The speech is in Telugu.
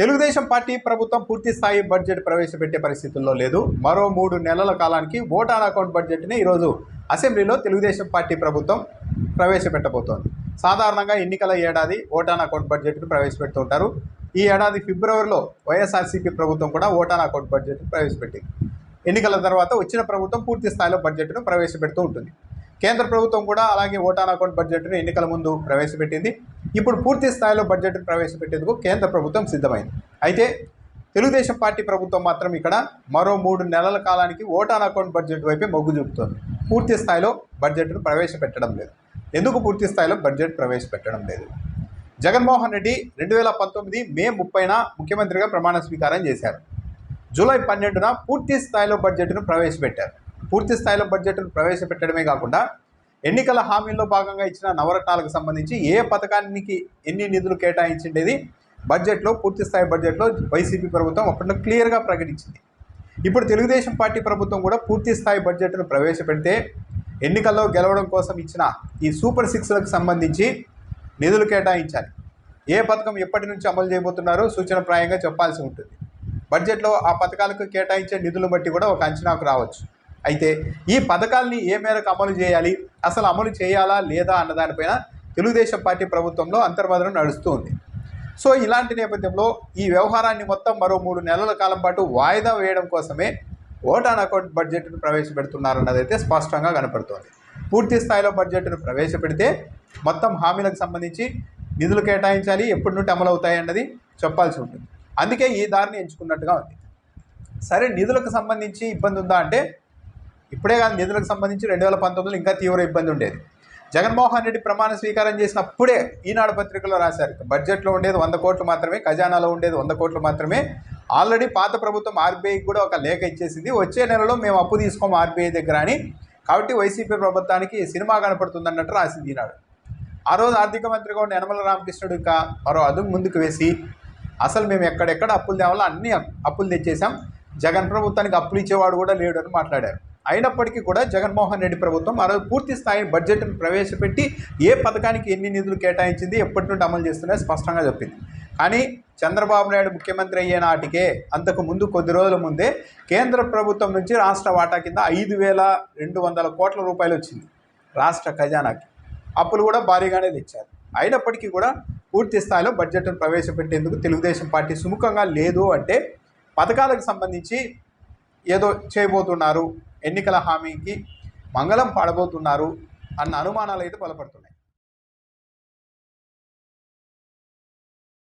తెలుగుదేశం పార్టీ ప్రభుత్వం పూర్తి స్థాయి బడ్జెట్ ప్రవేశపెట్టే పరిస్థితుల్లో లేదు. మరో మూడు నెలల కాలానికి ఓటాన్ అకౌంట్ బడ్జెట్ని ఈరోజు అసెంబ్లీలో తెలుగుదేశం పార్టీ ప్రభుత్వం ప్రవేశపెట్టబోతోంది. సాధారణంగా ఎన్నికల ఏడాది ఓటాన్ అకౌంట్ బడ్జెట్ను ప్రవేశపెడుతుంటారు. ఈ ఏడాది ఫిబ్రవరిలో వైఎస్ఆర్సీపీ ప్రభుత్వం కూడా ఓటాన్ అకౌంట్ బడ్జెట్ను ప్రవేశపెట్టింది. ఎన్నికల తర్వాత వచ్చిన ప్రభుత్వం పూర్తి స్థాయిలో బడ్జెట్ను ప్రవేశపెడుతూ ఉంటుంది. కేంద్ర ప్రభుత్వం కూడా అలాగే ఓటాన్ అకౌంట్ బడ్జెట్ను ఎన్నికల ముందు ప్రవేశపెట్టింది. ఇప్పుడు పూర్తి స్థాయిలో బడ్జెట్ను ప్రవేశపెట్టేందుకు కేంద్ర ప్రభుత్వం సిద్ధమైంది. అయితే తెలుగుదేశం పార్టీ ప్రభుత్వం మాత్రం ఇక్కడ మరో మూడు నెలల కాలానికి ఓటాన్ అకౌంట్ బడ్జెట్ వైపే మొగ్గు చూపుతోంది. పూర్తి స్థాయిలో బడ్జెట్ను ప్రవేశపెట్టడం లేదు. ఎందుకు పూర్తి స్థాయిలో బడ్జెట్ ప్రవేశపెట్టడం లేదు? జగన్మోహన్ రెడ్డి రెండు వేల పంతొమ్మిది మే ముప్పైన ముఖ్యమంత్రిగా ప్రమాణ స్వీకారం చేశారు. జూలై పన్నెండున పూర్తి స్థాయిలో బడ్జెట్ను ప్రవేశపెట్టారు. పూర్తి స్థాయిలో బడ్జెట్ను ప్రవేశపెట్టడమే కాకుండా ఎన్నికల హామీల్లో భాగంగా ఇచ్చిన నవరత్నాలకు సంబంధించి ఏ పథకానికి ఎన్ని నిధులు కేటాయించిండేది? బడ్జెట్లో పూర్తి స్థాయి బడ్జెట్లో వైసీపీ ప్రభుత్వం అప్పట్లో క్లియర్గా ప్రకటించింది. ఇప్పుడు తెలుగుదేశం పార్టీ ప్రభుత్వం కూడా పూర్తి స్థాయి బడ్జెట్ను ప్రవేశపెడితే ఎన్నికల్లో గెలవడం కోసం ఇచ్చిన ఈ సూపర్ సిక్స్లకు సంబంధించి నిధులు కేటాయించాలి. ఏ పథకం ఎప్పటి నుంచి అమలు చేయబోతున్నారో సూచనప్రాయంగా చెప్పాల్సి ఉంటుంది. బడ్జెట్లో ఆ పథకాలకు కేటాయించే నిధులను బట్టి కూడా ఒక అంచనాకు రావచ్చు. అయితే ఈ పథకాల్ని ఏ మేరకు అమలు చేయాలి? అసలు అమలు చేయాలా లేదా అన్న దానిపైన తెలుగుదేశం పార్టీ ప్రభుత్వంలో అంతర్వాదన నడుస్తూ ఉంది సో ఇలాంటి నేపథ్యంలో ఈ వ్యవహారాన్ని మొత్తం మరో మూడు నెలల కాలం పాటు వాయిదా వేయడం కోసమే ఓటాన్ అకౌంట్ బడ్జెట్ను ప్రవేశపెడుతున్నారన్నదైతే స్పష్టంగా కనపడుతోంది. పూర్తి స్థాయిలో బడ్జెట్ను ప్రవేశపెడితే మొత్తం హామీలకు సంబంధించి నిధులు కేటాయించాలి ఎప్పటి నుండి అమలు అవుతాయి అన్నది చెప్పాల్సి ఉంటుంది. అందుకే ఈ దారిని ఎంచుకున్నట్టుగా ఉంది. సరే నిధులకు సంబంధించి ఇబ్బంది ఉందా అంటే ఇప్పుడే కాదు నిధులకు సంబంధించి రెండు వేల పంతొమ్మిదిలో ఇంకా తీవ్ర ఇబ్బంది ఉండేది. జగన్మోహన్ రెడ్డి ప్రమాణ స్వీకారం చేసినప్పుడే ఈనాడు పత్రికలో రాశారు. బడ్జెట్లో ఉండేది వంద కోట్లు మాత్రమే ఖజానాలో ఉండేది వంద కోట్లు మాత్రమే. ఆల్రెడీ పాత ప్రభుత్వం ఆర్బీఐకి కూడా ఒక లేఖ ఇచ్చేసింది. వచ్చే నెలలో మేము అప్పు తీసుకోము ఆర్బీఐ దగ్గర అని. కాబట్టి వైసీపీ ప్రభుత్వానికి సినిమా కనపడుతుంది అన్నట్టు రాసింది ఈనాడు. ఆ రోజు ఆర్థిక మంత్రిగా ఉన్న యనమల రామకృష్ణుడు ఇంకా మరో అదుగు ముందుకు వేసి అసలు మేము ఎక్కడెక్కడ అప్పులు తేవాలో అన్ని అప్పులు తెచ్చేసాం జగన్ ప్రభుత్వానికి అప్పులు ఇచ్చేవాడు కూడా లేడు అని మాట్లాడారు. అయినప్పటికీ కూడా జగన్మోహన్ రెడ్డి ప్రభుత్వం ఆ రోజు పూర్తి స్థాయి బడ్జెట్ను ప్రవేశపెట్టి ఏ పథకానికి ఎన్ని నిధులు కేటాయించింది ఎప్పటి నుండి అమలు చేస్తున్నాయో స్పష్టంగా చెప్పింది. కానీ చంద్రబాబు నాయుడు ముఖ్యమంత్రి అయ్యే నాటికే అంతకు ముందు కొద్ది రోజుల ముందే కేంద్ర ప్రభుత్వం నుంచి రాష్ట్ర వాటా కింద ఐదు వేల రెండు వందల కోట్ల రూపాయలు వచ్చింది రాష్ట్ర ఖజానాకి. అప్పులు కూడా భారీగానే తెచ్చారు. అయినప్పటికీ కూడా పూర్తి స్థాయిలో బడ్జెట్ను ప్రవేశపెట్టేందుకు తెలుగుదేశం పార్టీ సుముఖంగా లేదు అంటే పథకాలకు సంబంధించి ఏదో చేయబోతున్నారు. ఎన్నికల హామీకి మంగళం పాడబోతున్నారు అన్న అనుమానాలు అయితే బలపడుతున్నాయి.